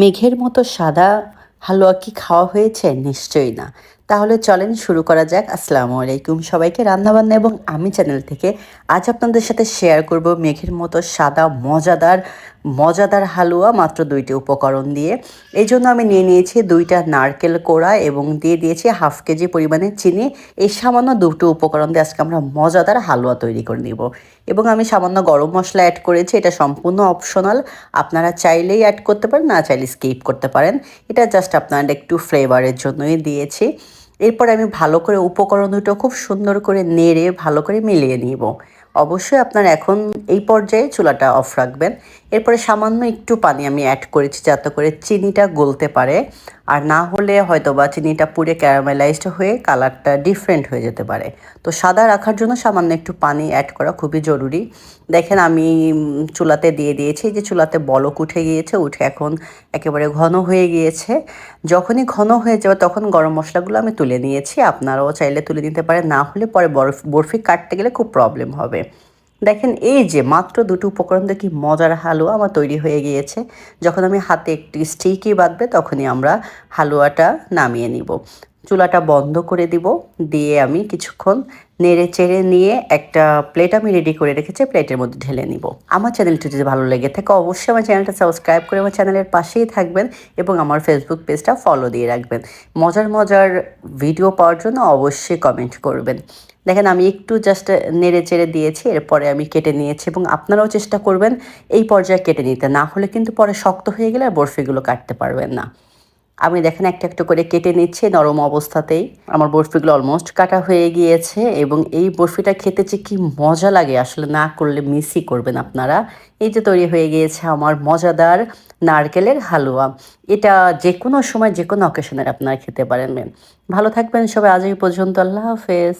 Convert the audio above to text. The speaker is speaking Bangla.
মেঘের মতো সাদা হালুয়া কি খাওয়া হয়েছে? নিশ্চয়ই না। তাহলে চলেন শুরু করা যাক। আসসালামু আলাইকুম সবাইকে রান্নাবান্না এবং আমি চ্যানেল থেকে আজ আপনাদের সাথে শেয়ার করব মেঘের মতো সাদা, মজাদার মজাদার হালুয়া মাত্র দুইটি উপকরণ দিয়ে। এই জন্য আমি নিয়ে নিয়েছি দুইটা নারকেল কোড়া এবং দিয়ে দিয়েছি হাফ কেজি পরিমাণে চিনি। এই সামান্য দুটো উপকরণ দিয়ে আজকে আমরা মজাদার হালুয়া তৈরি করে নিব। এবং আমি সামান্য গরম মশলা অ্যাড করেছি, এটা সম্পূর্ণ অপশনাল আপনারা চাইলেই অ্যাড করতে পারেন, না চাইলে স্কিপ করতে পারেন। এটা জাস্ট আপনারা একটু ফ্লেভারের জন্যই দিয়েছি। এরপর আমি ভালো করে উপকরণ দুটো খুব সুন্দর করে নেড়ে ভালো করে মিলিয়ে নিব। অবশ্যই আপনার এখন এই পর্যায়ে চুলাটা অফ রাখবেন। এরপরে সামান্য একটু পানি আমি অ্যাড করেছি যাতে করে চিনিটা গলতে পারে। আর না হলে হয়তো বা চিনিটা পুরে ক্যারামেলাইজড হয়ে কালারটা ডিফারেন্ট হয়ে যেতে পারে। তো সাদা রাখার জন্য সামান্য একটু পানি অ্যাড করা খুবই জরুরি। দেখেন আমি চুলাতে দিয়ে দিয়েছি যে চুলাতে বলক উঠে গিয়েছে, উঠে এখন একেবারে ঘন হয়ে গিয়েছে। যখনই ঘন হয়ে যাবে তখন গরম মশলাগুলো আমি তুলে নিয়েছি। আপনারাও চাইলে তুলে নিতে পারেন, না হলে পরে বরফ, বরফি কাটতে গেলে খুব প্রবলেম হবে। দেখেন, এই যে মাত্র দুটো উপকরণ দিয়ে কি মজার হালুয়া আমার তৈরি হয়ে গিয়েছে। যখন আমি হাতে একটি স্টিকি বাঁধবে, তখনই আমরা হালুয়াটা নামিয়ে নিব। চুলাটা বন্ধ করে দিব। দিয়ে আমি কিছুক্ষণ নেড়ে চেড়ে নিয়ে একটা প্লেট আমি রেডি করে রেখেছি প্লেটের মধ্যে ঢেলে নিব। আমার চ্যানেলটি যদি ভালো লেগে থাকে, অবশ্যই আমার চ্যানেলটা সাবস্ক্রাইব করে আমার চ্যানেলের পাশেই থাকবেন এবং আমার ফেসবুক পেজটা ফলো দিয়ে রাখবেন। মজার মজার ভিডিও পাওয়ার জন্য অবশ্যই কমেন্ট করবেন। দেখেন, আমি একটু জাস্ট নেড়ে চেড়ে দিয়েছি, এরপরে আমি কেটে নিয়েছি এবং আপনারাও চেষ্টা করবেন এই পর্যায়ে কেটে নিতে। না হলে কিন্তু পরে শক্ত হয়ে গেলে আর বরফিগুলো কাটতে পারবেন না। আমি দেখেন একটা একটা করে কেটে নিচ্ছে নরম অবস্থাতেই। আমার বরফিগুলো অলমোস্ট কাটা হয়ে গিয়েছে এবং এই বরফিটা খেতে যে কি মজা লাগে আসলে না করলে মিসই করবেন আপনারা। এই যে তৈরি হয়ে গিয়েছে আমার মজাদার নারকেলের হালুয়া। এটা যে কোনো সময় যে কোনো অকেশনের আপনারা খেতে পারেন। ভালো থাকবেন সবাই, আজ এই পর্যন্ত। আল্লাহ হাফেজ।